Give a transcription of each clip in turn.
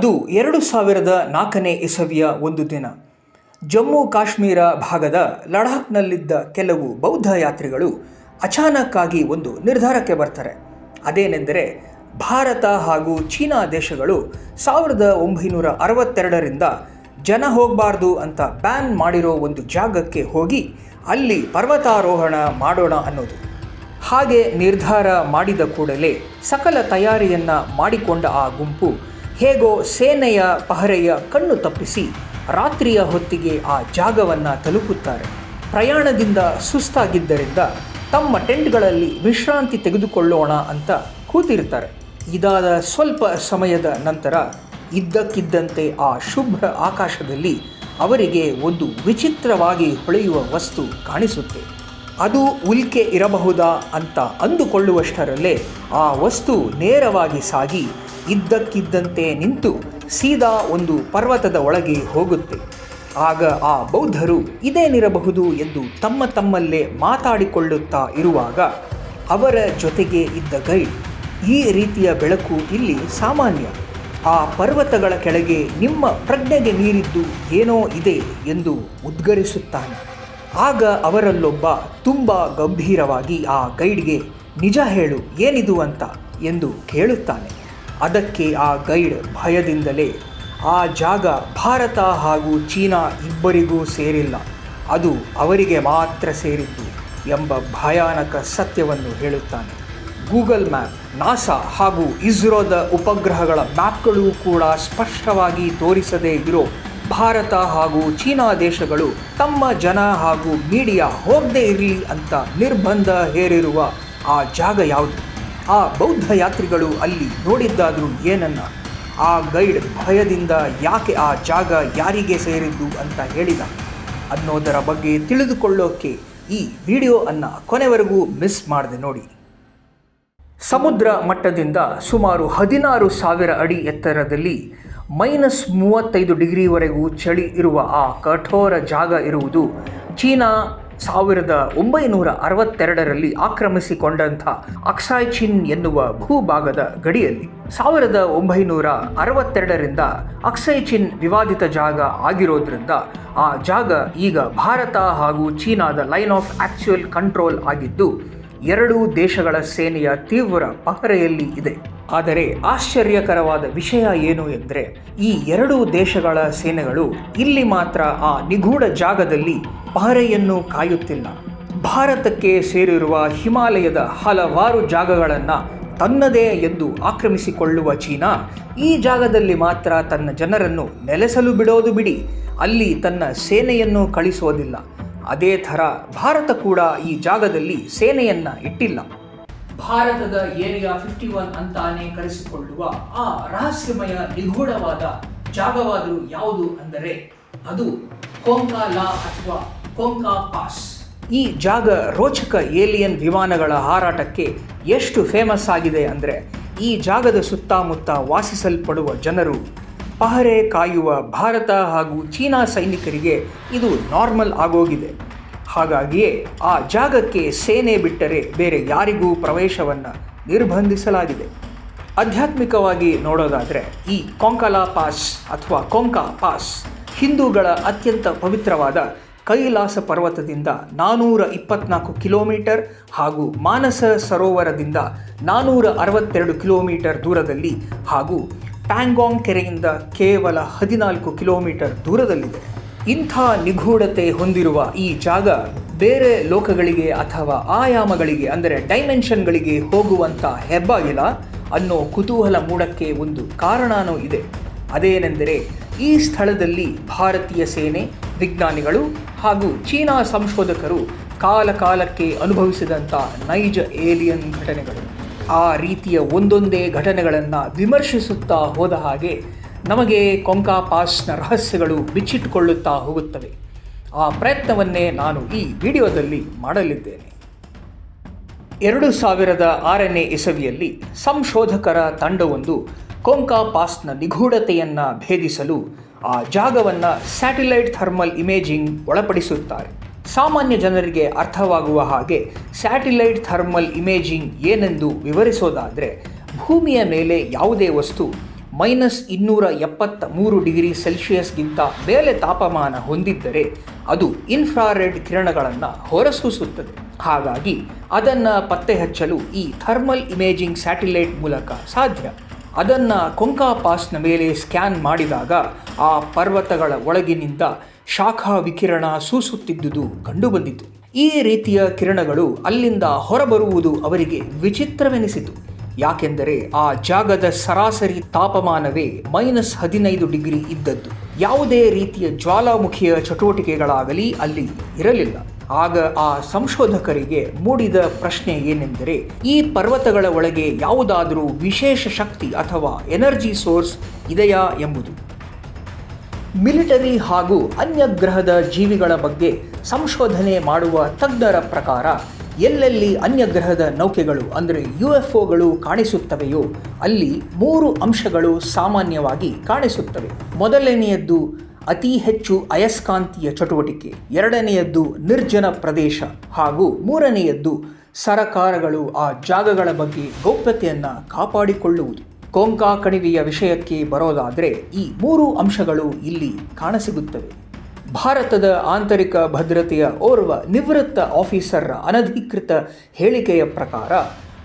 ಅದು ಎರಡು ಸಾವಿರದ ನಾಲ್ಕನೇ ಇಸವಿಯ ಒಂದು ದಿನ. ಜಮ್ಮು ಕಾಶ್ಮೀರ ಭಾಗದ ಲಡಾಖ್ನಲ್ಲಿದ್ದ ಕೆಲವು ಬೌದ್ಧ ಯಾತ್ರಿಗಳು ಅಚಾನಕ್ಕಾಗಿ ಒಂದು ನಿರ್ಧಾರಕ್ಕೆ ಬರ್ತಾರೆ. ಅದೇನೆಂದರೆ, ಭಾರತ ಹಾಗೂ ಚೀನಾ ದೇಶಗಳು ಸಾವಿರದ ಒಂಬೈನೂರ ಅರವತ್ತೆರಡರಿಂದ ಜನ ಹೋಗಬಾರ್ದು ಅಂತ ಬ್ಯಾನ್ ಮಾಡಿರೋ ಒಂದು ಜಾಗಕ್ಕೆ ಹೋಗಿ ಅಲ್ಲಿ ಪರ್ವತಾರೋಹಣ ಮಾಡೋಣ ಅನ್ನೋದು. ಹಾಗೆ ನಿರ್ಧಾರ ಮಾಡಿದ ಕೂಡಲೇ ಸಕಲ ತಯಾರಿಯನ್ನು ಮಾಡಿಕೊಂಡ ಆ ಗುಂಪು ಹೇಗೋ ಸೇನೆಯ ಪಹರೆಯ ಕಣ್ಣು ತಪ್ಪಿಸಿ ರಾತ್ರಿಯ ಹೊತ್ತಿಗೆ ಆ ಜಾಗವನ್ನು ತಲುಪುತ್ತಾರೆ. ಪ್ರಯಾಣದಿಂದ ಸುಸ್ತಾಗಿದ್ದರಿಂದ ತಮ್ಮ ಟೆಂಟ್ಗಳಲ್ಲಿ ವಿಶ್ರಾಂತಿ ತೆಗೆದುಕೊಳ್ಳೋಣ ಅಂತ ಕೂತಿರ್ತಾರೆ. ಇದಾದ ಸ್ವಲ್ಪ ಸಮಯದ ನಂತರ ಇದ್ದಕ್ಕಿದ್ದಂತೆ ಆ ಶುಭ್ರ ಆಕಾಶದಲ್ಲಿ ಅವರಿಗೆ ಒಂದು ವಿಚಿತ್ರವಾಗಿ ಹೊಳೆಯುವ ವಸ್ತು ಕಾಣಿಸುತ್ತೆ. ಅದು ಉಲ್ಕೆ ಇರಬಹುದಾ ಅಂತ ಅಂದುಕೊಳ್ಳುವಷ್ಟರಲ್ಲೇ ಆ ವಸ್ತು ನೇರವಾಗಿ ಸಾಗಿ ಇದ್ದಕ್ಕಿದ್ದಂತೆ ನಿಂತು ಸೀದಾ ಒಂದು ಪರ್ವತದ ಒಳಗೆ ಹೋಗುತ್ತೆ. ಆಗ ಆ ಬೌದ್ಧರು ಇದೇನಿರಬಹುದು ಎಂದು ತಮ್ಮ ತಮ್ಮಲ್ಲೇ ಮಾತಾಡಿಕೊಳ್ಳುತ್ತಾ ಇರುವಾಗ ಅವರ ಜೊತೆಗೆ ಇದ್ದ ಗೈಡ್, ಈ ರೀತಿಯ ಬೆಳಕು ಇಲ್ಲಿ ಸಾಮಾನ್ಯ. ಆ ಪರ್ವತಗಳ ಕೆಳಗೆ ನಿಮ್ಮ ಪ್ರಜ್ಞೆಗೆ ಮೀರಿದ್ದು ಏನೋ ಇದೆ ಎಂದು ಉದ್ಗರಿಸುತ್ತಾನೆ. ಆಗ ಅವರಲ್ಲೊಬ್ಬ ತುಂಬ ಗಂಭೀರವಾಗಿ ಆ ಗೈಡ್ಗೆ, ನಿಜ ಹೇಳು, ಏನಿದು ಅಂತ? ಎಂದು ಕೇಳುತ್ತಾನೆ. ಅದಕ್ಕೆ ಆ ಗೈಡ್ ಭಯದಿಂದಲೇ, ಆ ಜಾಗ ಭಾರತ ಹಾಗೂ ಚೀನಾ ಇಬ್ಬರಿಗೂ ಸೇರಿಲ್ಲ, ಅದು ಅವರಿಗೆ ಮಾತ್ರ ಸೇರಿದ್ದು ಎಂಬ ಭಯಾನಕ ಸತ್ಯವನ್ನು ಹೇಳುತ್ತಾನೆ. ಗೂಗಲ್ ಮ್ಯಾಪ್, ನಾಸಾ ಹಾಗೂ ಇಸ್ರೋದ ಉಪಗ್ರಹಗಳ ಮ್ಯಾಪ್ಗಳು ಕೂಡ ಸ್ಪಷ್ಟವಾಗಿ ತೋರಿಸದೇ ಇರೋ ಭಾರತ ಹಾಗೂ ಚೀನಾ ದೇಶಗಳು ತಮ್ಮ ಜನ ಹಾಗೂ ಮೀಡಿಯಾ ಹೋಗದೇ ಇರಲಿ ಅಂತ ನಿರ್ಬಂಧ ಹೇರಿರುವ ಆ ಜಾಗ ಯಾವುದು? ಆ ಬೌದ್ಧ ಯಾತ್ರಿಗಳು ಅಲ್ಲಿ ನೋಡಿದ್ದಾದರೂ ಏನನ್ನ? ಆ ಗೈಡ್ ಭಯದಿಂದ ಯಾಕೆ ಆ ಜಾಗ ಯಾರಿಗೆ ಸೇರಿದ್ದು ಅಂತ ಹೇಳಿದ. ಅನ್ನೋದರ ಬಗ್ಗೆ ತಿಳಿದುಕೊಳ್ಳೋಕೆ ಈ ವಿಡಿಯೋ ಅನ್ನು ಕೊನೆವರೆಗೂ ಮಿಸ್ ಮಾಡಿದೆ ನೋಡಿ. ಸಮುದ್ರ ಮಟ್ಟದಿಂದ ಸುಮಾರು ಹದಿನಾರು ಸಾವಿರ ಅಡಿ ಎತ್ತರದಲ್ಲಿ ಮೈನಸ್ ಮೂವತ್ತೈದು ಡಿಗ್ರಿವರೆಗೂ ಚಳಿ ಇರುವ ಆ ಕಠೋರ ಜಾಗ ಇರುವುದು ಚೀನಾ ಸಾವಿರದ ಒಂಬೈನೂರ ಅರವತ್ತೆರಡರಲ್ಲಿ ಆಕ್ರಮಿಸಿಕೊಂಡಂಥ ಅಕ್ಸಾಯ್ ಚಿನ್ ಎನ್ನುವ ಭೂಭಾಗದ ಗಡಿಯಲ್ಲಿ ಸಾವಿರದ ಒಂಬೈನೂರ ಅರವತ್ತೆರಡರಿಂದ ಅಕ್ಸೈ ಚಿನ್ ವಿವಾದಿತ ಜಾಗ ಆಗಿರೋದ್ರಿಂದ ಆ ಜಾಗ ಈಗ ಭಾರತ ಹಾಗೂ ಚೀನಾದ ಲೈನ್ ಆಫ್ ಆಕ್ಚುಯಲ್ ಕಂಟ್ರೋಲ್ ಆಗಿದ್ದು ಎರಡೂ ದೇಶಗಳ ಸೇನೆಯ ತೀವ್ರ ಪಹರೆಯಲ್ಲಿ ಇದೆ. ಆದರೆ ಆಶ್ಚರ್ಯಕರವಾದ ವಿಷಯ ಏನು ಎಂದರೆ, ಈ ಎರಡೂ ದೇಶಗಳ ಸೇನೆಗಳು ಇಲ್ಲಿ ಮಾತ್ರ ಆ ನಿಗೂಢ ಜಾಗದಲ್ಲಿ ಪಹರೆಯನ್ನು ಕಾಯುತ್ತಿಲ್ಲ. ಭಾರತಕ್ಕೆ ಸೇರಿರುವ ಹಿಮಾಲಯದ ಹಲವಾರು ಜಾಗಗಳನ್ನು ತನ್ನದೇ ಎಂದು ಆಕ್ರಮಿಸಿಕೊಳ್ಳುವ ಚೀನಾ ಈ ಜಾಗದಲ್ಲಿ ಮಾತ್ರ ತನ್ನ ಜನರನ್ನು ನೆಲೆಸಲು ಬಿಡೋದು ಬಿಡಿ. ಅಲ್ಲಿ ತನ್ನ ಸೇನೆಯನ್ನು ಕಳಿಸೋದಿಲ್ಲ. ಅದೇ ಥರ ಭಾರತ ಕೂಡ ಈ ಜಾಗದಲ್ಲಿ ಸೇನೆಯನ್ನ ಇಟ್ಟಿಲ್ಲ. ಭಾರತದ ಏರಿಯಾ ಫಿಫ್ಟಿ ಒನ್ ಅಂತಾನೆ ಕರೆಸಿಕೊಳ್ಳುವ ಆ ರಹಸ್ಯಮಯ ನಿಗೂಢವಾದ ಜಾಗವಾದರೂ ಯಾವುದು ಅಂದರೆ ಅದು ಕೋಂಕಾ ಲಾ ಅಥವಾ ಕೋಂಕಾ ಪಾಸ್. ಈ ಜಾಗ ರೋಚಕ ಏಲಿಯನ್ ವಿಮಾನಗಳ ಹಾರಾಟಕ್ಕೆ ಎಷ್ಟು ಫೇಮಸ್ ಆಗಿದೆ ಅಂದರೆ ಈ ಜಾಗದ ಸುತ್ತಮುತ್ತ ವಾಸಿಸಲ್ಪಡುವ ಜನರು ಪಹರೆ ಕಾಯುವ ಭಾರತ ಹಾಗೂ ಚೀನಾ ಸೈನಿಕರಿಗೆ ಇದು ನಾರ್ಮಲ್ ಆಗೋಗಿದೆ. ಹಾಗಾಗಿಯೇ ಆ ಜಾಗಕ್ಕೆ ಸೇನೆ ಬಿಟ್ಟರೆ ಬೇರೆ ಯಾರಿಗೂ ಪ್ರವೇಶವನ್ನು ನಿರ್ಬಂಧಿಸಲಾಗಿದೆ. ಆಧ್ಯಾತ್ಮಿಕವಾಗಿ ನೋಡೋದಾದರೆ ಈ ಕೊಂಕಲಾ ಪಾಸ್ ಅಥವಾ ಕೊಂಕಾ ಪಾಸ್ ಹಿಂದೂಗಳ ಅತ್ಯಂತ ಪವಿತ್ರವಾದ ಕೈಲಾಸ ಪರ್ವತದಿಂದ ನಾನೂರ ಇಪ್ಪತ್ನಾಲ್ಕು ಕಿಲೋಮೀಟರ್ ಹಾಗೂ ಮಾನಸ ಸರೋವರದಿಂದ ನಾನೂರ ಅರವತ್ತೆರಡು ಕಿಲೋಮೀಟರ್ ದೂರದಲ್ಲಿ ಹಾಗೂ ಪ್ಯಾಂಗಾಂಗ್ ಕೆರೆಯಿಂದ ಕೇವಲ ಹದಿನಾಲ್ಕು ಕಿಲೋಮೀಟರ್ ದೂರದಲ್ಲಿದೆ. ಇಂಥ ನಿಗೂಢತೆ ಹೊಂದಿರುವ ಈ ಜಾಗ ಬೇರೆ ಲೋಕಗಳಿಗೆ ಅಥವಾ ಆಯಾಮಗಳಿಗೆ, ಅಂದರೆ ಡೈಮೆನ್ಷನ್ಗಳಿಗೆ ಹೋಗುವಂಥ ಹೆಬ್ಬಾಗಿಲ ಅನ್ನೋ ಕುತೂಹಲ ಮೂಡಕ್ಕೆ ಒಂದು ಕಾರಣನೂ ಇದೆ. ಅದೇನೆಂದರೆ, ಈ ಸ್ಥಳದಲ್ಲಿ ಭಾರತೀಯ ಸೇನೆ, ವಿಜ್ಞಾನಿಗಳು ಹಾಗೂ ಚೀನಾ ಸಂಶೋಧಕರು ಕಾಲಕಾಲಕ್ಕೆ ಅನುಭವಿಸಿದಂಥ ನೈಜ ಏಲಿಯನ್ ಘಟನೆಗಳು. ಆ ರೀತಿಯ ಒಂದೊಂದೇ ಘಟನೆಗಳನ್ನು ವಿಮರ್ಶಿಸುತ್ತಾ ಹೋದ ಹಾಗೆ ನಮಗೆ ಕೊಂಕಾ ಪಾಸ್ನ ರಹಸ್ಯಗಳು ಬಿಚ್ಚಿಟ್ಟುಕೊಳ್ಳುತ್ತಾ ಹೋಗುತ್ತವೆ. ಆ ಪ್ರಯತ್ನವನ್ನೇ ನಾನು ಈ ವಿಡಿಯೋದಲ್ಲಿ ಮಾಡಲಿದ್ದೇನೆ. ಎರಡು ಸಾವಿರದ ಆರನೇ ಇಸವಿಯಲ್ಲಿ ಸಂಶೋಧಕರ ತಂಡವೊಂದು ಕೊಂಕಾ ಪಾಸ್ನ ನಿಗೂಢತೆಯನ್ನು ಭೇದಿಸಲು ಆ ಜಾಗವನ್ನು ಸ್ಯಾಟಿಲೈಟ್ ಥರ್ಮಲ್ ಇಮೇಜಿಂಗ್ ಒಳಪಡಿಸುತ್ತಾರೆ. ಸಾಮಾನ್ಯ ಜನರಿಗೆ ಅರ್ಥವಾಗುವ ಹಾಗೆ ಸ್ಯಾಟಿಲೈಟ್ ಥರ್ಮಲ್ ಇಮೇಜಿಂಗ್ ಏನೆಂದು ವಿವರಿಸೋದಾದರೆ ಭೂಮಿಯ ಮೇಲೆ ಯಾವುದೇ ವಸ್ತು ಮೈನಸ್ ಇನ್ನೂರ ಎಪ್ಪತ್ತ ಮೂರು ಡಿಗ್ರಿ ಸೆಲ್ಸಿಯಸ್ಗಿಂತ ಮೇಲೆ ತಾಪಮಾನ ಹೊಂದಿದ್ದರೆ ಅದು ಇನ್ಫ್ರಾರೆಡ್ ಕಿರಣಗಳನ್ನು ಹೊರಸೂಸುತ್ತದೆ. ಹಾಗಾಗಿ ಅದನ್ನು ಪತ್ತೆ ಹಚ್ಚಲು ಈ ಥರ್ಮಲ್ ಇಮೇಜಿಂಗ್ ಸ್ಯಾಟಿಲೈಟ್ ಮೂಲಕ ಸಾಧ್ಯ. ಅದನ್ನು ಕೊಂಕಾಪಾಸ್ನ ಮೇಲೆ ಸ್ಕ್ಯಾನ್ ಮಾಡಿದಾಗ ಆ ಪರ್ವತಗಳ ಒಳಗಿನಿಂದ ಶಾಖಾ ವಿಕಿರಣ ಸೂಸುತ್ತಿದ್ದುದು ಕಂಡುಬಂದಿತು. ಈ ರೀತಿಯ ಕಿರಣಗಳು ಅಲ್ಲಿಂದ ಹೊರಬರುವುದು ಅವರಿಗೆ ವಿಚಿತ್ರವೆನಿಸಿತು. ಯಾಕೆಂದರೆ ಆ ಜಾಗದ ಸರಾಸರಿ ತಾಪಮಾನವೇ ಮೈನಸ್ ಹದಿನೈದು ಡಿಗ್ರಿ ಇದ್ದದ್ದು. ಯಾವುದೇ ರೀತಿಯ ಜ್ವಾಲಾಮುಖಿಯ ಚಟುವಟಿಕೆಗಳಾಗಲಿ ಅಲ್ಲಿ ಇರಲಿಲ್ಲ. ಆಗ ಆ ಸಂಶೋಧಕರಿಗೆ ಮೂಡಿದ ಪ್ರಶ್ನೆ ಏನೆಂದರೆ, ಈ ಪರ್ವತಗಳ ಒಳಗೆ ಯಾವುದಾದರೂ ವಿಶೇಷ ಶಕ್ತಿ ಅಥವಾ ಎನರ್ಜಿ ಸೋರ್ಸ್ ಇದೆಯಾ ಎಂಬುದು. ಮಿಲಿಟರಿ ಹಾಗೂ ಅನ್ಯ ಗ್ರಹದ ಜೀವಿಗಳ ಬಗ್ಗೆ ಸಂಶೋಧನೆ ಮಾಡುವ ತಜ್ಞರ ಪ್ರಕಾರ, ಎಲ್ಲೆಲ್ಲಿ ಅನ್ಯ ಗ್ರಹದ ನೌಕೆಗಳು, ಅಂದರೆ ಯು ಎಫ್ ಒಗಳು ಕಾಣಿಸುತ್ತವೆಯೋ, ಅಲ್ಲಿ ಮೂರು ಅಂಶಗಳು ಸಾಮಾನ್ಯವಾಗಿ ಕಾಣಿಸುತ್ತವೆ. ಮೊದಲನೆಯದ್ದು ಅತಿ ಹೆಚ್ಚು ಅಯಸ್ಕಾಂತೀಯ ಚಟುವಟಿಕೆ, ಎರಡನೆಯದ್ದು ನಿರ್ಜನ ಪ್ರದೇಶ, ಹಾಗೂ ಮೂರನೆಯದ್ದು ಸರಕಾರಗಳು ಆ ಜಾಗಗಳ ಬಗ್ಗೆ ಗೌಪ್ಯತೆಯನ್ನು ಕಾಪಾಡಿಕೊಳ್ಳುವುದು. ಕೊಂಕಾ ಕಣಿವೆಯ ವಿಷಯಕ್ಕೆ ಬರೋದಾದರೆ ಈ ಮೂರು ಅಂಶಗಳು ಇಲ್ಲಿ ಕಾಣಸಿಗುತ್ತವೆ. ಭಾರತದ ಆಂತರಿಕ ಭದ್ರತೆಯ ಓರ್ವ ನಿವೃತ್ತ ಆಫೀಸರ್ ಅನಧಿಕೃತ ಹೇಳಿಕೆಯ ಪ್ರಕಾರ,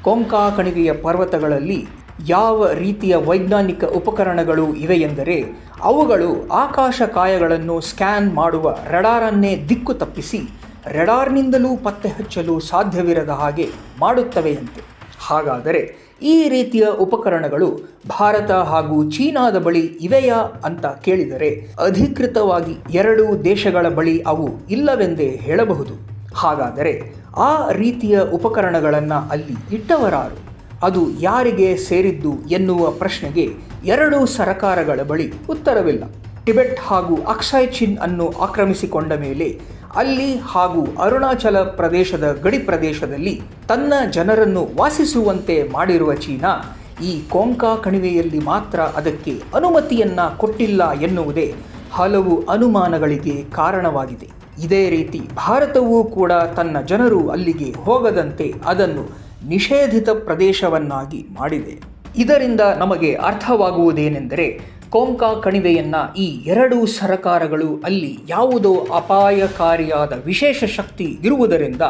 ಕೊಂಕಾ ಕಣಿವೆಯ ಪರ್ವತಗಳಲ್ಲಿ ಯಾವ ರೀತಿಯ ವೈಜ್ಞಾನಿಕ ಉಪಕರಣಗಳು ಇವೆಯೆಂದರೆ ಅವುಗಳು ಆಕಾಶಕಾಯಗಳನ್ನು ಸ್ಕ್ಯಾನ್ ಮಾಡುವ ರಡಾರನ್ನೇ ದಿಕ್ಕು ತಪ್ಪಿಸಿ ರೆಡಾರ್ನಿಂದಲೂ ಪತ್ತೆ ಹಚ್ಚಲು ಸಾಧ್ಯವಿರದ ಹಾಗೆ ಮಾಡುತ್ತವೆಯಂತೆ. ಹಾಗಾದರೆ ಈ ರೀತಿಯ ಉಪಕರಣಗಳು ಭಾರತ ಹಾಗೂ ಚೀನಾದ ಬಳಿ ಇವೆಯಾ ಅಂತ ಕೇಳಿದರೆ ಅಧಿಕೃತವಾಗಿ ಎರಡು ದೇಶಗಳ ಬಳಿ ಅವು ಇಲ್ಲವೆಂದೇ ಹೇಳಬಹುದು. ಹಾಗಾದರೆ ಆ ರೀತಿಯ ಉಪಕರಣಗಳನ್ನು ಅಲ್ಲಿ ಇಟ್ಟವರಾರು? ಅದು ಯಾರಿಗೆ ಸೇರಿದ್ದು ಎನ್ನುವ ಪ್ರಶ್ನೆಗೆ ಎರಡೂ ಸರಕಾರಗಳ ಬಳಿ ಉತ್ತರವಿಲ್ಲ. ಟಿಬೆಟ್ ಹಾಗೂ ಅಕ್ಸಾಯ್ ಚಿನ್ ಅನ್ನು ಆಕ್ರಮಿಸಿಕೊಂಡ ಮೇಲೆ ಅಲ್ಲಿ ಹಾಗೂ ಅರುಣಾಚಲ ಪ್ರದೇಶದ ಗಡಿ ಪ್ರದೇಶದಲ್ಲಿ ತನ್ನ ಜನರನ್ನು ವಾಸಿಸುವಂತೆ ಮಾಡಿರುವ ಚೀನಾ ಈ ಕೊಂಕಾ ಕಣಿವೆಯಲ್ಲಿ ಮಾತ್ರ ಅದಕ್ಕೆ ಅನುಮತಿಯನ್ನ ಕೊಟ್ಟಿಲ್ಲ ಎನ್ನುವುದೇ ಹಲವು ಅನುಮಾನಗಳಿಗೆ ಕಾರಣವಾಗಿದೆ. ಇದೇ ರೀತಿ ಭಾರತವೂ ಕೂಡ ತನ್ನ ಜನರು ಅಲ್ಲಿಗೆ ಹೋಗದಂತೆ ಅದನ್ನು ನಿಷೇಧಿತ ಪ್ರದೇಶವನ್ನಾಗಿ ಮಾಡಿದೆ. ಇದರಿಂದ ನಮಗೆ ಅರ್ಥವಾಗುವುದೇನೆಂದರೆ ಕೊಂಕಾ ಕಣಿವೆಯನ್ನು ಈ ಎರಡೂ ಸರಕಾರಗಳು ಅಲ್ಲಿ ಯಾವುದೋ ಅಪಾಯಕಾರಿಯಾದ ವಿಶೇಷ ಶಕ್ತಿ ಇರುವುದರಿಂದ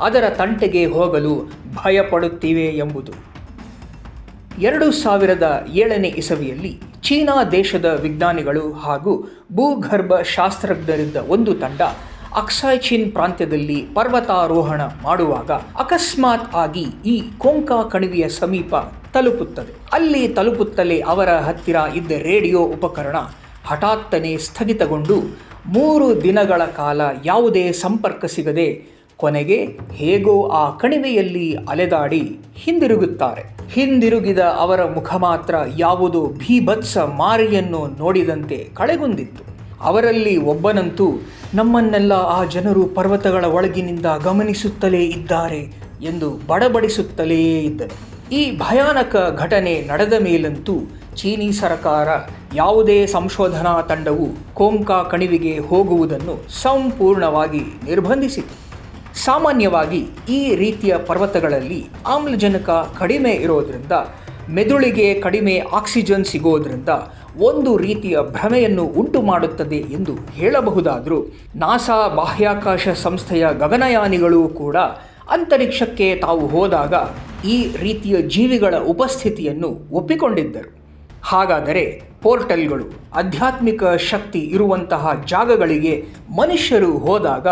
ಅದರ ತಂಟೆಗೆ ಹೋಗಲು ಭಯಪಡುತ್ತಿವೆ ಎಂಬುದು. ಎರಡು ಸಾವಿರದ ಏಳನೇ ಇಸವಿಯಲ್ಲಿ ಚೀನಾ ದೇಶದ ವಿಜ್ಞಾನಿಗಳು ಹಾಗೂ ಭೂಗರ್ಭ ಶಾಸ್ತ್ರಜ್ಞರಿದ್ದ ಒಂದು ತಂಡ ಅಕ್ಸಾಯ್ ಪ್ರಾಂತ್ಯದಲ್ಲಿ ಪರ್ವತಾರೋಹಣ ಮಾಡುವಾಗ ಅಕಸ್ಮಾತ್ ಆಗಿ ಈ ಕೊಂಕಾ ಕಣಿವೆಯ ಸಮೀಪ ತಲುಪುತ್ತದೆ. ಅಲ್ಲಿ ತಲುಪುತ್ತಲೇ ಅವರ ಹತ್ತಿರ ಇದ್ದ ರೇಡಿಯೋ ಉಪಕರಣ ಹಠಾತ್ತನೆ ಸ್ಥಗಿತಗೊಂಡು ಮೂರು ದಿನಗಳ ಕಾಲ ಯಾವುದೇ ಸಂಪರ್ಕ ಸಿಗದೆ ಕೊನೆಗೆ ಹೇಗೋ ಆ ಕಣಿವೆಯಲ್ಲಿ ಅಲೆದಾಡಿ ಹಿಂದಿರುಗುತ್ತಾರೆ. ಹಿಂದಿರುಗಿದ ಅವರ ಮುಖ ಮಾತ್ರ ಯಾವುದೋ ಭೀಭತ್ಸ ಮಾರಿಯನ್ನು ನೋಡಿದಂತೆ ಕಳೆಗುಂದಿತ್ತು. ಅವರಲ್ಲಿ ಒಬ್ಬನಂತೂ ನಮ್ಮನ್ನೆಲ್ಲ ಆ ಜನರು ಪರ್ವತಗಳ ಒಳಗಿನಿಂದ ಗಮನಿಸುತ್ತಲೇ ಇದ್ದಾರೆ ಎಂದು ಬಡಬಡಿಸುತ್ತಲೇ ಇದ್ದರು. ಈ ಭಯಾನಕ ಘಟನೆ ನಡೆದ ಮೇಲಂತೂ ಚೀನೀ ಸರ್ಕಾರ ಯಾವುದೇ ಸಂಶೋಧನಾ ತಂಡವು ಕೋಂಕಾ ಕಣಿವೆಗೆ ಹೋಗುವುದನ್ನು ಸಂಪೂರ್ಣವಾಗಿ ನಿರ್ಬಂಧಿಸಿತು ಸಾಮಾನ್ಯವಾಗಿ ಈ ರೀತಿಯ ಪರ್ವತಗಳಲ್ಲಿ ಆಮ್ಲಜನಕ ಕಡಿಮೆ ಇರೋದರಿಂದ, ಮೆದುಳಿಗೆ ಕಡಿಮೆ ಆಕ್ಸಿಜನ್ ಸಿಗೋದ್ರಿಂದ ಒಂದು ರೀತಿಯ ಭ್ರಮೆಯನ್ನು ಉಂಟು ಮಾಡುತ್ತದೆ ಎಂದು ಹೇಳಬಹುದಾದರೂ ನಾಸಾ ಬಾಹ್ಯಾಕಾಶ ಸಂಸ್ಥೆಯ ಗಗನಯಾನಿಗಳು ಕೂಡ ಅಂತರಿಕ್ಷಕ್ಕೆ ತಾವು ಹೋದಾಗ ಈ ರೀತಿಯ ಜೀವಿಗಳ ಉಪಸ್ಥಿತಿಯನ್ನು ಒಪ್ಪಿಕೊಂಡಿದ್ದರು. ಹಾಗಾದರೆ ಪೋರ್ಟಲ್ಗಳು, ಆಧ್ಯಾತ್ಮಿಕ ಶಕ್ತಿ ಇರುವಂತಹ ಜಾಗಗಳಿಗೆ ಮನುಷ್ಯರು ಹೋದಾಗ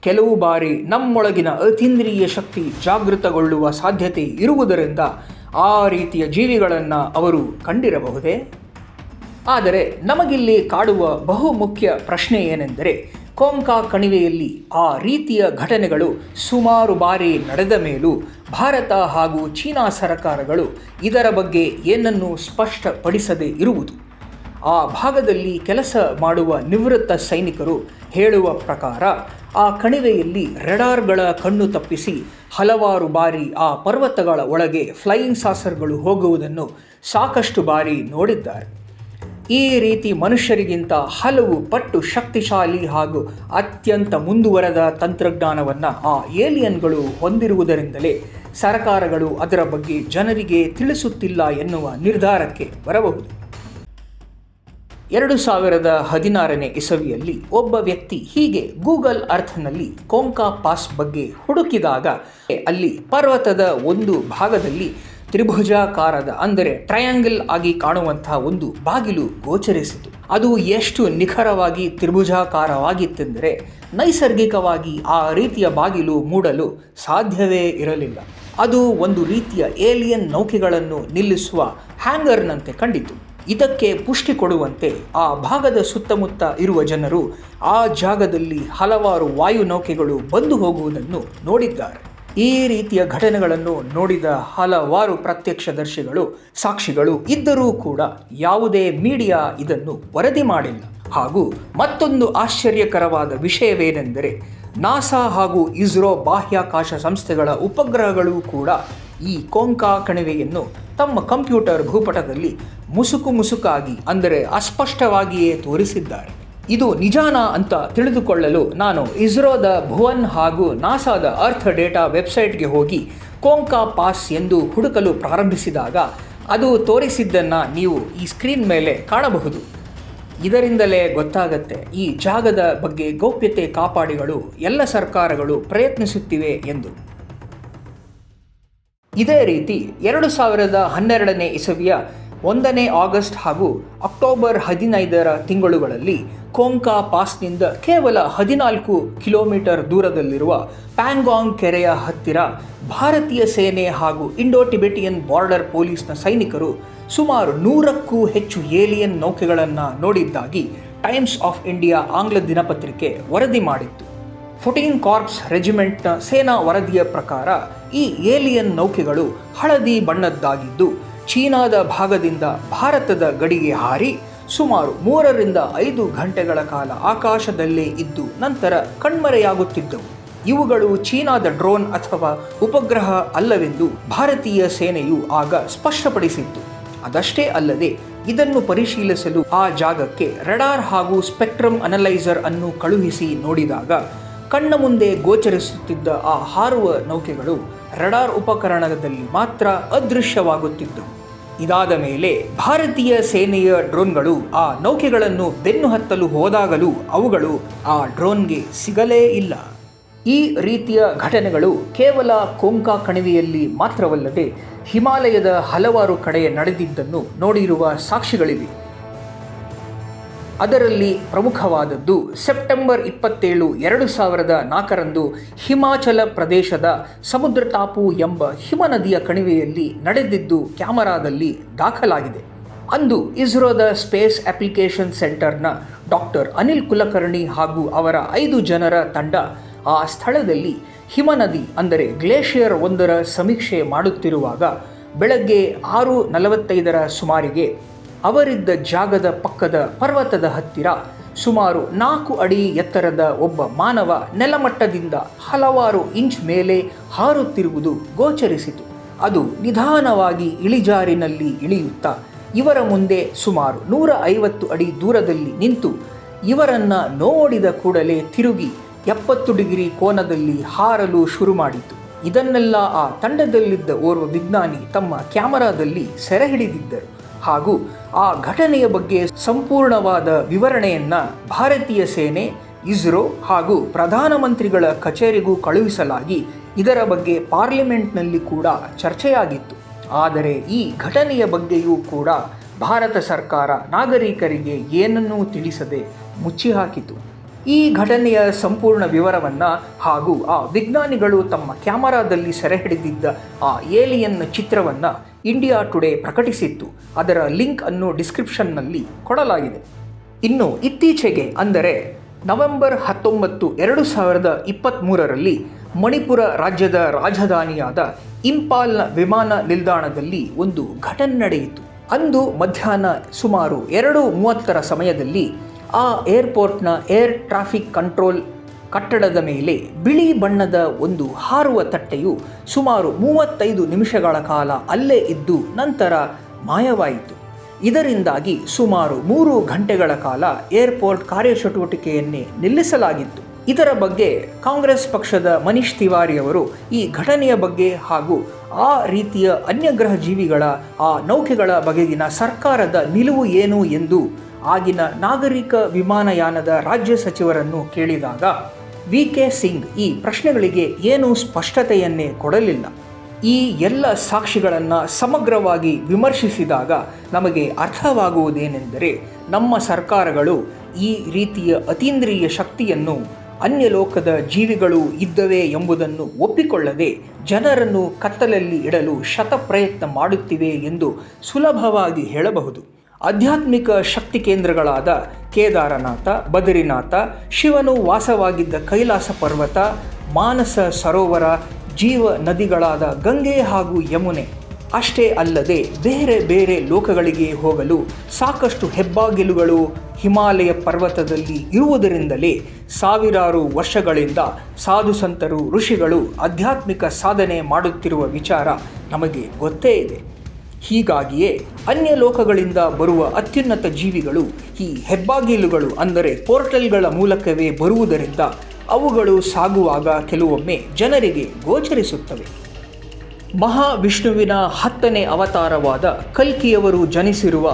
ಕೆಲವು ಬಾರಿ ನಮ್ಮೊಳಗಿನ ಅತೀಂದ್ರಿಯ ಶಕ್ತಿ ಜಾಗೃತಗೊಳ್ಳುವ ಸಾಧ್ಯತೆ ಇರುವುದರಿಂದ ಆ ರೀತಿಯ ಜೀವಿಗಳನ್ನು ಅವರು ಕಂಡಿರಬಹುದೇ? ಆದರೆ ನಮಗಿಲ್ಲಿ ಕಾಡುವ ಬಹುಮುಖ್ಯ ಪ್ರಶ್ನೆ ಏನೆಂದರೆ, ಕೊಂಕಾ ಕಣಿವೆಯಲ್ಲಿ ಆ ರೀತಿಯ ಘಟನೆಗಳು ಸುಮಾರು ಬಾರಿ ನಡೆದ ಮೇಲೂ ಭಾರತ ಹಾಗೂ ಚೀನಾ ಸರಕಾರಗಳು ಇದರ ಬಗ್ಗೆ ಏನನ್ನೂ ಸ್ಪಷ್ಟಪಡಿಸದೇ ಇರುವುದು. ಆ ಭಾಗದಲ್ಲಿ ಕೆಲಸ ಮಾಡುವ ನಿವೃತ್ತ ಸೈನಿಕರು ಹೇಳುವ ಪ್ರಕಾರ, ಆ ಕಣಿವೆಯಲ್ಲಿ ರೆಡಾರ್ಗಳ ಕಣ್ಣು ತಪ್ಪಿಸಿ ಹಲವಾರು ಬಾರಿ ಆ ಪರ್ವತಗಳ ಒಳಗೆ ಫ್ಲೈಯಿಂಗ್ ಸಾಸರ್ಗಳು ಹೋಗುವುದನ್ನು ಸಾಕಷ್ಟು ಬಾರಿ ನೋಡಿದ್ದಾರೆ. ಈ ರೀತಿ ಮನುಷ್ಯರಿಗಿಂತ ಹಲವು ಪಟ್ಟು ಶಕ್ತಿಶಾಲಿ ಹಾಗೂ ಅತ್ಯಂತ ಮುಂದುವರೆದ ತಂತ್ರಜ್ಞಾನವನ್ನು ಆ ಏಲಿಯನ್ಗಳು ಹೊಂದಿರುವುದರಿಂದಲೇ ಸರ್ಕಾರಗಳು ಅದರ ಬಗ್ಗೆ ಜನರಿಗೆ ತಿಳಿಸುತ್ತಿಲ್ಲ ಎನ್ನುವ ನಿರ್ಧಾರಕ್ಕೆ ಬರಬಹುದು. ಎರಡು ಸಾವಿರದ ಹದಿನಾರನೇ ಇಸವಿಯಲ್ಲಿ ಒಬ್ಬ ವ್ಯಕ್ತಿ ಹೀಗೆ ಗೂಗಲ್ ಅರ್ಥನಲ್ಲಿ ಕೊಂಕಾ ಪಾಸ್ ಬಗ್ಗೆ ಹುಡುಕಿದಾಗ ಅಲ್ಲಿ ಪರ್ವತದ ಒಂದು ಭಾಗದಲ್ಲಿ ತ್ರಿಭುಜಾಕಾರದ, ಅಂದರೆ ಟ್ರಯಾಂಗಲ್ ಆಗಿ ಕಾಣುವಂತಹ ಒಂದು ಬಾಗಿಲು ಗೋಚರಿಸಿತು. ಅದು ಎಷ್ಟು ನಿಖರವಾಗಿ ತ್ರಿಭುಜಾಕಾರವಾಗಿತ್ತೆಂದರೆ ನೈಸರ್ಗಿಕವಾಗಿ ಆ ರೀತಿಯ ಬಾಗಿಲು ಮೂಡಲು ಸಾಧ್ಯವೇ ಇರಲಿಲ್ಲ. ಅದು ಒಂದು ರೀತಿಯ ಏಲಿಯನ್ ನೌಕೆಗಳನ್ನು ನಿಲ್ಲಿಸುವ ಹ್ಯಾಂಗರ್ನಂತೆ ಕಂಡಿತು. ಇದಕ್ಕೆ ಪುಷ್ಟಿ ಕೊಡುವಂತೆ ಆ ಭಾಗದ ಸುತ್ತಮುತ್ತ ಇರುವ ಜನರು ಆ ಜಾಗದಲ್ಲಿ ಹಲವಾರು ವಾಯುನೌಕೆಗಳು ಬಂದು ಹೋಗುವುದನ್ನು ನೋಡಿದ್ದಾರೆ. ಈ ರೀತಿಯ ಘಟನೆಗಳನ್ನು ನೋಡಿದ ಹಲವಾರು ಪ್ರತ್ಯಕ್ಷದರ್ಶಿಗಳು, ಸಾಕ್ಷಿಗಳು ಇದ್ದರೂ ಕೂಡ ಯಾವುದೇ ಮೀಡಿಯಾ ಇದನ್ನು ವರದಿ ಮಾಡಿಲ್ಲ. ಹಾಗೂ ಮತ್ತೊಂದು ಆಶ್ಚರ್ಯಕರವಾದ ವಿಷಯವೇನೆಂದರೆ, ನಾಸಾ ಹಾಗೂ ಇಸ್ರೋ ಬಾಹ್ಯಾಕಾಶ ಸಂಸ್ಥೆಗಳ ಉಪಗ್ರಹಗಳು ಕೂಡ ಈ ಕೊಂಕಾ ಕಣಿವೆಯನ್ನು ತಮ್ಮ ಕಂಪ್ಯೂಟರ್ ಭೂಪಟದಲ್ಲಿ ಮುಸುಕು ಮುಸುಕಾಗಿ, ಅಂದರೆ ಅಸ್ಪಷ್ಟವಾಗಿಯೇ ತೋರಿಸಿದ್ದಾರೆ. ಇದು ನಿಜಾನ ಅಂತ ತಿಳಿದುಕೊಳ್ಳಲು ನಾನು ಇಸ್ರೋದ ಭುವನ್ ಹಾಗೂ ನಾಸಾದ ಅರ್ಥ ಡೇಟಾ ವೆಬ್ಸೈಟ್ಗೆ ಹೋಗಿ ಕೋಂಕಾ ಪಾಸ್ ಎಂದು ಹುಡುಕಲು ಪ್ರಾರಂಭಿಸಿದಾಗ ಅದು ತೋರಿಸಿದ್ದನ್ನು ನೀವು ಈ ಸ್ಕ್ರೀನ್ ಮೇಲೆ ಕಾಣಬಹುದು. ಇದರಿಂದಲೇ ಗೊತ್ತಾಗತ್ತೆ, ಈ ಜಾಗದ ಬಗ್ಗೆ ಗೌಪ್ಯತೆ ಕಾಪಾಡಿಗಳು ಎಲ್ಲ ಸರ್ಕಾರಗಳು ಪ್ರಯತ್ನಿಸುತ್ತಿವೆ ಎಂದು. ಇದೇ ರೀತಿ ಎರಡು ಸಾವಿರದ ಹನ್ನೆರಡನೇ ಇಸವಿಯ ಒಂದನೇ ಆಗಸ್ಟ್ ಹಾಗೂ ಅಕ್ಟೋಬರ್ ಹದಿನೈದರ ತಿಂಗಳುಗಳಲ್ಲಿ ಕೋಂಕಾ ಪಾಸ್ನಿಂದ ಕೇವಲ ಹದಿನಾಲ್ಕು ಕಿಲೋಮೀಟರ್ ದೂರದಲ್ಲಿರುವ ಪ್ಯಾಂಗಾಂಗ್ ಕೆರೆಯ ಹತ್ತಿರ ಭಾರತೀಯ ಸೇನೆ ಹಾಗೂ ಇಂಡೋ ಟಿಬೆಟಿಯನ್ ಬಾರ್ಡರ್ ಪೊಲೀಸ್ನ ಸೈನಿಕರು ಸುಮಾರು ನೂರಕ್ಕೂ ಹೆಚ್ಚು ಏಲಿಯನ್ ನೌಕೆಗಳನ್ನು ನೋಡಿದ್ದಾಗಿ ಟೈಮ್ಸ್ ಆಫ್ ಇಂಡಿಯಾ ಆಂಗ್ಲ ದಿನಪತ್ರಿಕೆ ವರದಿ ಮಾಡಿತ್ತು. ಫೋರ್ಟೀನ್ ಕಾರ್ಪ್ಸ್ ರೆಜಿಮೆಂಟ್ನ ಸೇನಾ ವರದಿಯ ಪ್ರಕಾರ ಈ ಏಲಿಯನ್ ನೌಕೆಗಳು ಹಳದಿ ಬಣ್ಣದ್ದಾಗಿದ್ದು ಚೀನಾದ ಭಾಗದಿಂದ ಭಾರತದ ಗಡಿಗೆ ಹಾರಿ ಸುಮಾರು ಮೂರರಿಂದ ಐದು ಗಂಟೆಗಳ ಕಾಲ ಆಕಾಶದಲ್ಲೇ ಇದ್ದು ನಂತರ ಕಣ್ಮರೆಯಾಗುತ್ತಿದ್ದವು. ಇವುಗಳು ಚೀನಾದ ಡ್ರೋನ್ ಅಥವಾ ಉಪಗ್ರಹ ಅಲ್ಲವೆಂದು ಭಾರತೀಯ ಸೇನೆಯು ಆಗ ಸ್ಪಷ್ಟಪಡಿಸಿತ್ತು. ಅದಷ್ಟೇ ಅಲ್ಲದೆ ಇದನ್ನು ಪರಿಶೀಲಿಸಲು ಆ ಜಾಗಕ್ಕೆ ರಡಾರ್ ಹಾಗೂ ಸ್ಪೆಕ್ಟ್ರಮ್ ಅನಲೈಸರ್ ಅನ್ನು ಕಳುಹಿಸಿ ನೋಡಿದಾಗ ಕಣ್ಣ ಮುಂದೆ ಗೋಚರಿಸುತ್ತಿದ್ದ ಆ ಹಾರುವ ನೌಕೆಗಳು ರಡಾರ್ ಉಪಕರಣದಲ್ಲಿ ಮಾತ್ರ ಅದೃಶ್ಯವಾಗುತ್ತಿದ್ದವು ಇದಾದ ಮೇಲೆ ಭಾರತೀಯ ಸೇನೆಯ ಡ್ರೋನ್ಗಳು ಆ ನೌಕೆಗಳನ್ನು ಬೆನ್ನು ಹತ್ತಲು ಹೋದಾಗಲೂ ಅವುಗಳು ಆ ಡ್ರೋನ್ಗೆ ಸಿಗಲೇ ಇಲ್ಲ. ಈ ರೀತಿಯ ಘಟನೆಗಳು ಕೇವಲ ಕೊಂಕಾ ಕಣಿವೆಯಲ್ಲಿ ಮಾತ್ರವಲ್ಲದೆ ಹಿಮಾಲಯದ ಹಲವಾರು ಕಡೆ ನಡೆದಿದ್ದನ್ನು ನೋಡಿರುವ ಸಾಕ್ಷಿಗಳಿವೆ. ಅದರಲ್ಲಿ ಪ್ರಮುಖವಾದದ್ದು ಸೆಪ್ಟೆಂಬರ್ ಇಪ್ಪತ್ತೇಳು, ಎರಡು ಸಾವಿರದ ನಾಲ್ಕರಂದು ಹಿಮಾಚಲ ಪ್ರದೇಶದ ಸಮುದ್ರ ಟಾಪು ಎಂಬ ಹಿಮನದಿಯ ಕಣಿವೆಯಲ್ಲಿ ನಡೆದಿದ್ದು ಕ್ಯಾಮರಾದಲ್ಲಿ ದಾಖಲಾಗಿದೆ. ಅಂದು ಇಸ್ರೋದ ಸ್ಪೇಸ್ ಅಪ್ಲಿಕೇಶನ್ ಸೆಂಟರ್ನ ಡಾಕ್ಟರ್ ಅನಿಲ್ ಕುಲಕರ್ಣಿ ಹಾಗೂ ಅವರ ಐದು ಜನರ ತಂಡ ಆ ಸ್ಥಳದಲ್ಲಿ ಹಿಮನದಿ, ಅಂದರೆ ಗ್ಲೇಷಿಯರ್ ಒಂದರ ಸಮೀಕ್ಷೆ ಮಾಡುತ್ತಿರುವಾಗ ಬೆಳಗ್ಗೆ ಆರು ನಲವತ್ತೈದರ ಸುಮಾರಿಗೆ ಅವರಿದ್ದ ಜಾಗದ ಪಕ್ಕದ ಪರ್ವತದ ಹತ್ತಿರ ಸುಮಾರು ನಾಲ್ಕು ಅಡಿ ಎತ್ತರದ ಒಬ್ಬ ಮಾನವ ನೆಲಮಟ್ಟದಿಂದ ಹಲವಾರು ಇಂಚ್ ಮೇಲೆ ಹಾರುತ್ತಿರುವುದು ಗೋಚರಿಸಿತು. ಅದು ನಿಧಾನವಾಗಿ ಇಳಿಜಾರಿನಲ್ಲಿ ಇಳಿಯುತ್ತಾ ಇವರ ಮುಂದೆ ಸುಮಾರು ನೂರ ಐವತ್ತು ಅಡಿ ದೂರದಲ್ಲಿ ನಿಂತು ಇವರನ್ನ ನೋಡಿದ ಕೂಡಲೇ ತಿರುಗಿ ಎಪ್ಪತ್ತು ಡಿಗ್ರಿ ಕೋನದಲ್ಲಿ ಹಾರಲು ಶುರು ಮಾಡಿತು ಇದನ್ನೆಲ್ಲ ಆ ತಂಡದಲ್ಲಿದ್ದ ಓರ್ವ ವಿಜ್ಞಾನಿ ತಮ್ಮ ಕ್ಯಾಮರಾದಲ್ಲಿ ಸೆರೆ ಹಿಡಿದಿದ್ದರು. ಹಾಗೂ ಆ ಘಟನೆಯ ಬಗ್ಗೆ ಸಂಪೂರ್ಣವಾದ ವಿವರಣೆಯನ್ನ ಭಾರತೀಯ ಸೇನೆ, ಇಸ್ರೋ ಹಾಗೂ ಪ್ರಧಾನಮಂತ್ರಿಗಳ ಕಚೇರಿಗೂ ಕಳುಹಿಸಲಾಗಿ ಇದರ ಬಗ್ಗೆ ಪಾರ್ಲಿಮೆಂಟ್ನಲ್ಲಿ ಕೂಡ ಚರ್ಚೆಯಾಗಿತ್ತು. ಆದರೆ ಈ ಘಟನೆಯ ಬಗ್ಗೆಯೂ ಕೂಡ ಭಾರತ ಸರ್ಕಾರ ನಾಗರಿಕರಿಗೆ ಏನನ್ನೂ ತಿಳಿಸದೆ ಮುಚ್ಚಿ ಹಾಕಿತು ಈ ಘಟನೆಯ ಸಂಪೂರ್ಣ ವಿವರವನ್ನು ಹಾಗೂ ಆ ವಿಜ್ಞಾನಿಗಳು ತಮ್ಮ ಕ್ಯಾಮರಾದಲ್ಲಿ ಸೆರೆ ಹಿಡಿದಿದ್ದ ಆ ಏಲಿಯನ್ನ ಚಿತ್ರವನ್ನು ಇಂಡಿಯಾ ಟುಡೇ ಪ್ರಕಟಿಸಿತ್ತು. ಅದರ ಲಿಂಕ್ ಅನ್ನು ಡಿಸ್ಕ್ರಿಪ್ಷನ್ನಲ್ಲಿ ಕೊಡಲಾಗಿದೆ. ಇನ್ನು ಇತ್ತೀಚೆಗೆ ಅಂದರೆ ನವೆಂಬರ್ ಹತ್ತೊಂಬತ್ತು ಎರಡು ಸಾವಿರದ ಇಪ್ಪತ್ತ್ಮೂರರಲ್ಲಿ ಮಣಿಪುರ ರಾಜ್ಯದ ರಾಜಧಾನಿಯಾದ ಇಂಪಾಲ್ನ ವಿಮಾನ ನಿಲ್ದಾಣದಲ್ಲಿ ಒಂದು ಘಟನೆ ನಡೆಯಿತು. ಅಂದು ಮಧ್ಯಾಹ್ನ ಸುಮಾರು ಎರಡು ಮೂವತ್ತರ ಸಮಯದಲ್ಲಿ ಆ ಏರ್ಪೋರ್ಟ್ನ ಏರ್ ಟ್ರಾಫಿಕ್ ಕಂಟ್ರೋಲ್ ಕಟ್ಟಡದ ಮೇಲೆ ಬಿಳಿ ಬಣ್ಣದ ಒಂದು ಹಾರುವ ತಟ್ಟೆಯು ಸುಮಾರು ಮೂವತ್ತೈದು ನಿಮಿಷಗಳ ಕಾಲ ಅಲ್ಲೇ ಇದ್ದು ನಂತರ ಮಾಯವಾಯಿತು. ಇದರಿಂದಾಗಿ ಸುಮಾರು ಮೂರು ಗಂಟೆಗಳ ಕಾಲ ಏರ್ಪೋರ್ಟ್ ಕಾರ್ಯಚಟುವಟಿಕೆಯನ್ನೇ ನಿಲ್ಲಿಸಲಾಗಿತ್ತು. ಇದರ ಬಗ್ಗೆ ಕಾಂಗ್ರೆಸ್ ಪಕ್ಷದ ಮನೀಶ್ ತಿವಾರಿ ಅವರು ಈ ಘಟನೆಯ ಬಗ್ಗೆ ಹಾಗೂ ಆ ರೀತಿಯ ಅನ್ಯಗ್ರಹ ಜೀವಿಗಳ ಆ ನೌಕೆಗಳ ಬಗೆಗಿನ ಸರ್ಕಾರದ ನಿಲುವು ಏನು ಎಂದು ಆಗಿನ ನಾಗರಿಕ ವಿಮಾನಯಾನದ ರಾಜ್ಯ ಸಚಿವರನ್ನು ಕೇಳಿದಾಗ ವಿ ಕೆ ಸಿಂಗ್ ಈ ಪ್ರಶ್ನೆಗಳಿಗೆ ಏನೂ ಸ್ಪಷ್ಟತೆಯನ್ನೇ ಕೊಡಲಿಲ್ಲ. ಈ ಎಲ್ಲ ಸಾಕ್ಷಿಗಳನ್ನು ಸಮಗ್ರವಾಗಿ ವಿಮರ್ಶಿಸಿದಾಗ ನಮಗೆ ಅರ್ಥವಾಗುವುದೇನೆಂದರೆ ನಮ್ಮ ಸರ್ಕಾರಗಳು ಈ ರೀತಿಯ ಅತೀಂದ್ರಿಯ ಶಕ್ತಿಯನ್ನು ಅನ್ಯಲೋಕದ ಜೀವಿಗಳು ಇದ್ದವೆ ಎಂಬುದನ್ನು ಒಪ್ಪಿಕೊಳ್ಳದೆ ಜನರನ್ನು ಕತ್ತಲಲ್ಲಿ ಇಡಲು ಶತಪ್ರಯತ್ನ ಮಾಡುತ್ತಿವೆ ಎಂದು ಸುಲಭವಾಗಿ ಹೇಳಬಹುದು. ಆಧ್ಯಾತ್ಮಿಕ ಶಕ್ತಿ ಕೇಂದ್ರಗಳಾದ ಕೇದಾರನಾಥ, ಬದರಿನಾಥ, ಶಿವನು ವಾಸವಾಗಿದ್ದ ಕೈಲಾಸ ಪರ್ವತ, ಮಾನಸ ಸರೋವರ, ಜೀವ ನದಿಗಳಾದ ಗಂಗೆ ಹಾಗೂ ಯಮುನೆ. ಅಷ್ಟೇ ಅಲ್ಲದೆ ಬೇರೆ ಬೇರೆ ಲೋಕಗಳಿಗೆ ಹೋಗಲು ಸಾಕಷ್ಟು ಹೆಬ್ಬಾಗಿಲುಗಳು ಹಿಮಾಲಯ ಪರ್ವತದಲ್ಲಿ ಇರುವುದರಿಂದಲೇ ಸಾವಿರಾರು ವರ್ಷಗಳಿಂದ ಸಾಧು ಸಂತರು, ಋಷಿಗಳು ಆಧ್ಯಾತ್ಮಿಕ ಸಾಧನೆ ಮಾಡುತ್ತಿರುವ ವಿಚಾರ ನಮಗೆ ಗೊತ್ತೇ ಇದೆ. ಹೀಗಾಗಿಯೇ ಅನ್ಯ ಲೋಕಗಳಿಂದ ಬರುವ ಅತ್ಯುನ್ನತ ಜೀವಿಗಳು, ಈ ಹೆಬ್ಬಾಗಿಲುಗಳು ಅಂದರೆ ಪೋರ್ಟಲ್ಗಳ ಮೂಲಕವೇ ಬರುವುದರಿಂದ ಅವುಗಳು ಸಾಗುವಾಗ ಕೆಲವೊಮ್ಮೆ ಜನರಿಗೆ ಗೋಚರಿಸುತ್ತವೆ. ಮಹಾವಿಷ್ಣುವಿನ ಹತ್ತನೇ ಅವತಾರವಾದ ಕಲ್ಕಿಯವರು ಜನಿಸಿರುವ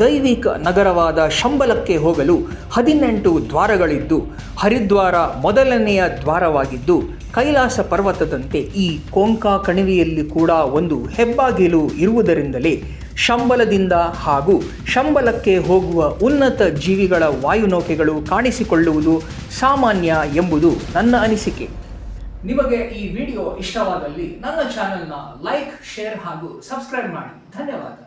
ದೈವಿಕ ನಗರವಾದ ಶಂಬಲಕ್ಕೆ ಹೋಗಲು ಹದಿನೆಂಟು ದ್ವಾರಗಳಿದ್ದು, ಹರಿದ್ವಾರ ಮೊದಲನೆಯ ದ್ವಾರವಾಗಿದ್ದು, ಕೈಲಾಸ ಪರ್ವತದಂತೆ ಈ ಕೊಂಕಾ ಕಣಿವೆಯಲ್ಲಿ ಕೂಡ ಒಂದು ಹೆಬ್ಬಾಗಿಲು ಇರುವುದರಿಂದಲೇ ಶಂಬಲದಿಂದ ಹಾಗೂ ಶಂಬಲಕ್ಕೆ ಹೋಗುವ ಉನ್ನತ ಜೀವಿಗಳ ವಾಯುನೌಕೆಗಳು ಕಾಣಿಸಿಕೊಳ್ಳುವುದು ಸಾಮಾನ್ಯ ಎಂಬುದು ನನ್ನ ಅನಿಸಿಕೆ. ನಿಮಗೆ ಈ ವಿಡಿಯೋ ಇಷ್ಟವಾದಲ್ಲಿ ನನ್ನ ಚಾನೆಲ್ನ ಲೈಕ್, ಶೇರ್ ಹಾಗೂ ಸಬ್ಸ್ಕ್ರೈಬ್ ಮಾಡಿ. ಧನ್ಯವಾದ.